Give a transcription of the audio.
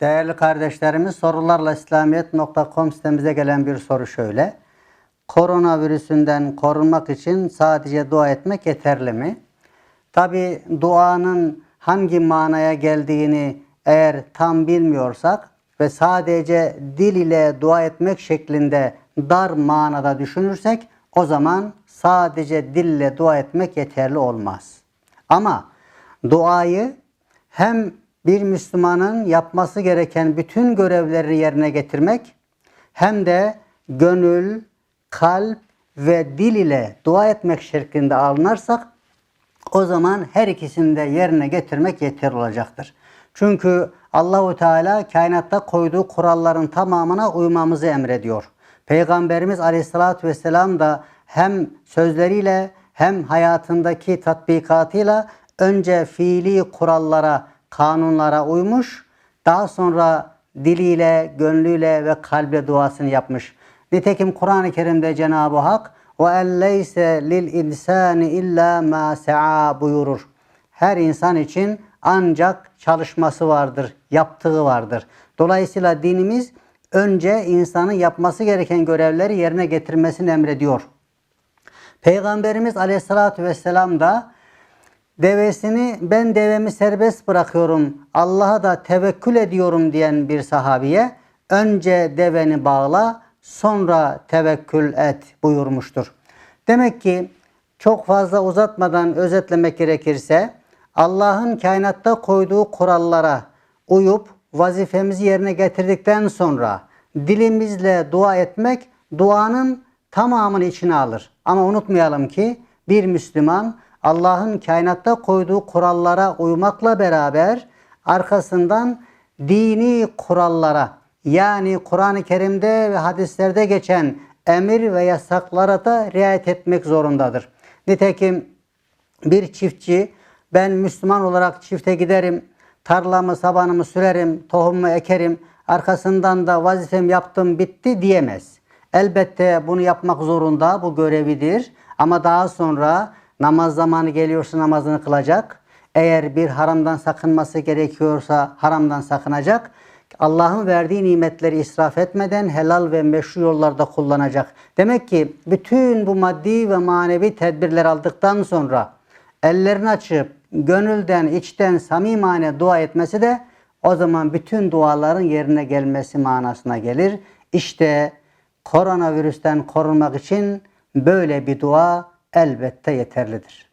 Değerli kardeşlerimiz sorularla İslamiyet.com sitemize gelen bir soru şöyle. Koronavirüsünden korunmak için sadece dua etmek yeterli mi? Tabi duanın hangi manaya geldiğini eğer tam bilmiyorsak ve sadece dil ile dua etmek şeklinde dar manada düşünürsek o zaman sadece dille dua etmek yeterli olmaz. Ama duayı hem bir Müslümanın yapması gereken bütün görevleri yerine getirmek hem de gönül, kalp ve dil ile dua etmek şeklinde alınırsak o zaman her ikisini de yerine getirmek yeterli olacaktır. Çünkü Allahu Teala kainatta koyduğu kuralların tamamına uymamızı emrediyor. Peygamberimiz Aleyhisselatü Vesselam da hem sözleriyle hem hayatındaki tatbikatıyla önce fiili kurallara, kanunlara uymuş, daha sonra diliyle, gönlüyle ve kalbe duasını yapmış. Nitekim Kur'an-ı Kerim'de Cenab-ı Hak lil insani illa ma sa'a buyurur. Her insan için ancak çalışması vardır, yaptığı vardır. Dolayısıyla dinimiz önce insanın yapması gereken görevleri yerine getirmesini emrediyor. Peygamberimiz Aleyhisselatü Vesselam da devesini ben devemi serbest bırakıyorum, Allah'a da tevekkül ediyorum diyen bir sahabiye önce deveni bağla sonra tevekkül et buyurmuştur. Demek ki çok fazla uzatmadan özetlemek gerekirse Allah'ın kainatta koyduğu kurallara uyup vazifemizi yerine getirdikten sonra dilimizle dua etmek duanın tamamını içine alır. Ama unutmayalım ki bir Müslüman Allah'ın kainatta koyduğu kurallara uymakla beraber arkasından dini kurallara yani Kur'an-ı Kerim'de ve hadislerde geçen emir ve yasaklara da riayet etmek zorundadır. Nitekim bir çiftçi ben Müslüman olarak çifte giderim, tarlamı, sabanımı sürerim, tohumumu ekerim, arkasından da vazifem yaptım bitti diyemez. Elbette bunu yapmak zorunda, bu görevidir. Ama daha sonra namaz zamanı geliyorsa namazını kılacak. Eğer bir haramdan sakınması gerekiyorsa haramdan sakınacak. Allah'ın verdiği nimetleri israf etmeden helal ve meşru yollarda kullanacak. Demek ki bütün bu maddi ve manevi tedbirler aldıktan sonra ellerini açıp gönülden, içten, samimane dua etmesi de o zaman bütün duaların yerine gelmesi manasına gelir. İşte koronavirüsten korunmak için böyle bir dua elbette yeterlidir.